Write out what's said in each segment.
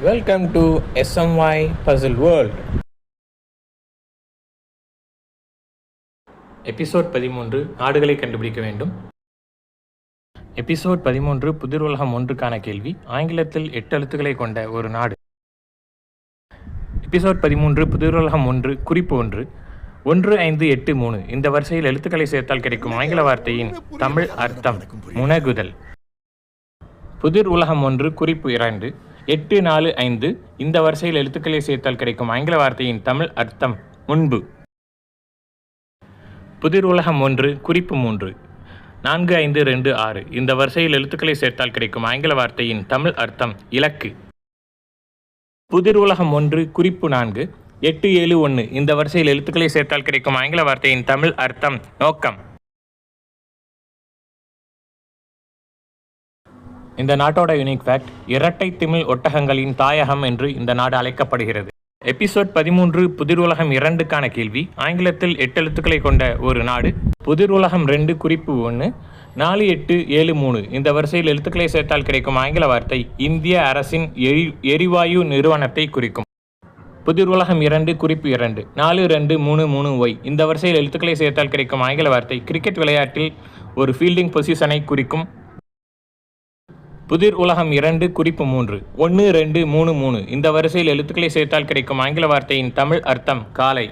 Welcome to SMY puzzle world episode பதிமூன்று நாடுகளை கண்டுபிடிக்க வேண்டும். எபிசோட் பதிமூன்று புதிர் உலகம் ஒன்றுக்கான கேள்வி. ஆங்கிலத்தில் எட்டு எழுத்துக்களை கொண்ட ஒரு நாடு. எபிசோட் பதிமூன்று புதிர் உலகம் ஒன்று குறிப்பு ஒன்று. ஒன்று ஐந்து எட்டு மூணு. இந்த வரிசையில் எழுத்துக்களை சேர்த்தால் கிடைக்கும் ஆங்கில வார்த்தையின் தமிழ் அர்த்தம் முனகுதல். புதிர் உலகம் ஒன்று குறிப்பு இரண்டு. எட்டு நாலு ஐந்து. இந்த வரிசையில் எழுத்துக்களை சேர்த்தால் கிடைக்கும் ஆங்கில வார்த்தையின் தமிழ் அர்த்தம் முன்பு. புதிர் உலகம் ஒன்று குறிப்பு மூன்று. நான்கு ஐந்து ரெண்டு ஆறு. இந்த வரிசையில் எழுத்துக்களை சேர்த்தால் கிடைக்கும் ஆங்கில வார்த்தையின் தமிழ் அர்த்தம் இலக்கு. புதிர் உலகம் ஒன்று குறிப்பு நான்கு. எட்டு ஏழு ஒன்று. இந்த வரிசையில் எழுத்துக்களை சேர்த்தால் கிடைக்கும் ஆங்கில வார்த்தையின் தமிழ் அர்த்தம் நோக்கம். இந்த நாட்டோட யூனிக் ஃபேக்ட் இரட்டை திமிழ் ஒட்டகங்களின் தாயகம் என்று இந்த நாடு அழைக்கப்படுகிறது. எபிசோட் பதிமூன்று புதிர் உலகம் இரண்டுக்கான கேள்வி. ஆங்கிலத்தில் எட்டு எழுத்துக்களை கொண்ட ஒரு நாடு. புதிர் உலகம் ரெண்டு குறிப்பு ஒன்று நாலு எட்டு ஏழு மூணு. இந்த வரிசையில் எழுத்துக்களை சேர்த்தால் கிடைக்கும் ஆங்கில வார்த்தை இந்திய அரசின் எரி எரிவாயு நிறுவனத்தை குறிக்கும். புதிர் உலகம் இரண்டு குறிப்பு இரண்டு. நாலு ரெண்டு மூணு மூணு ஒய். இந்த வரிசையில் எழுத்துக்களை சேர்த்தால் கிடைக்கும் ஆங்கில வார்த்தை கிரிக்கெட் விளையாட்டில் ஒரு ஃபீல்டிங் பொசிஷனை குறிக்கும். புதிர் உலகம் இரண்டு குறிப்பு மூன்று. ஒன்று ரெண்டு மூணு மூணு. இந்த வரிசையில் எழுத்துக்களை சேர்த்தால் கிடைக்கும் ஆங்கில வார்த்தையின் தமிழ் அர்த்தம் காலை.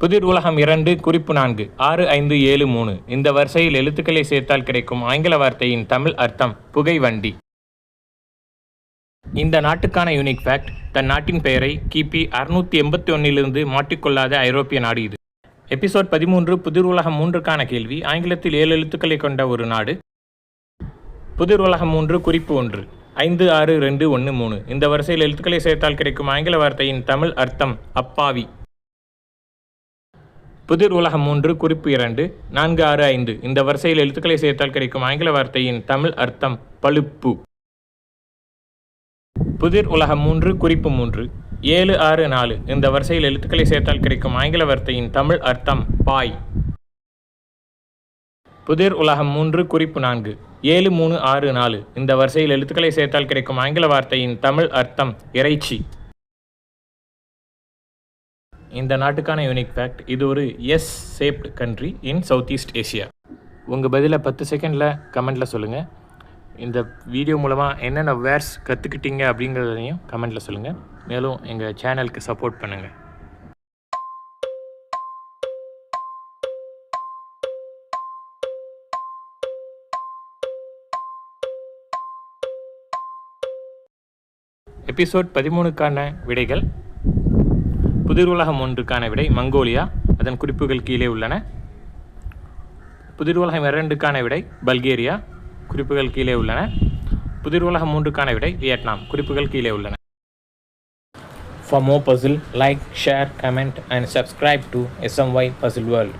புதிர் உலகம் இரண்டு குறிப்பு நான்கு. ஆறு ஐந்து ஏழு மூணு. இந்த வரிசையில் எழுத்துக்களை சேர்த்தால் கிடைக்கும் ஆங்கில வார்த்தையின் தமிழ் அர்த்தம் புகை வண்டி. இந்த நாட்டுக்கான யூனிக் ஃபேக்ட் தன் நாட்டின் பெயரை கிபி அறுநூத்தி எண்பத்தி ஒன்னிலிருந்து மாட்டிக்கொள்ளாத ஐரோப்பிய நாடு இது. எபிசோட் பதிமூன்று புதிர் உலகம் மூன்றுக்கான கேள்வி. ஆங்கிலத்தில் ஏழு எழுத்துக்களை கொண்ட ஒரு நாடு. புதிர் உலகம் மூன்று குறிப்பு ஒன்று. ஐந்து ஆறு ரெண்டு ஒன்று மூணு. இந்த வரிசையில் எழுத்துக்களை சேர்த்தால் கிடைக்கும் ஆங்கில வார்த்தையின் தமிழ் அர்த்தம் அப்பாவி. புதிர் உலகம் மூன்று குறிப்பு இரண்டு நான்கு ஆறு ஐந்து. இந்த வரிசையில் எழுத்துக்களை சேர்த்தால் கிடைக்கும் ஆங்கில வார்த்தையின் தமிழ் அர்த்தம் பழுப்பு. புதிர் உலகம் மூன்று குறிப்பு மூன்று. ஏழு ஆறு நாலு. இந்த வரிசையில் எழுத்துக்களை சேர்த்தால் கிடைக்கும் ஆங்கில வார்த்தையின் தமிழ் அர்த்தம் பாய். புதிர் உலகம் மூன்று குறிப்பு நான்கு. ஏழு மூணு ஆறு நாலு. இந்த வரிசையில் எழுத்துக்களை சேர்த்தால் கிடைக்கும் ஆங்கில வார்த்தையின் தமிழ் அர்த்தம் இறைச்சி. இந்த நாட்டுக்கான யூனிக் ஃபேக்ட் இது ஒரு S shaped country in south east Asia உங்கள் பதிலை பத்து செகண்டில் கமெண்டில் சொல்லுங்கள் இந்த வீடியோ மூலமாக என்னென்ன வேர்ஸ் கற்றுக்கிட்டீங்க அப்படிங்கிறதையும் கமெண்டில் சொல்லுங்கள் மேலும் எங்கள் சேனலுக்கு சப்போர்ட் பண்ணுங்கள் எபிசோட் பதிமூணுக்கான விடைகள். புதிர் உலகம் ஒன்றுக்கான விடை மங்கோலியா. அதன் குறிப்புகள் கீழே உள்ளன. புதிர் உலகம் இரண்டுக்கான விடை பல்கேரியா. குறிப்புகள் கீழே உள்ளன. புதிர் உலகம் மூன்றுக்கான விடை வியட்நாம். குறிப்புகள் கீழே உள்ளன. For more puzzle like share comment and subscribe to SMY puzzle world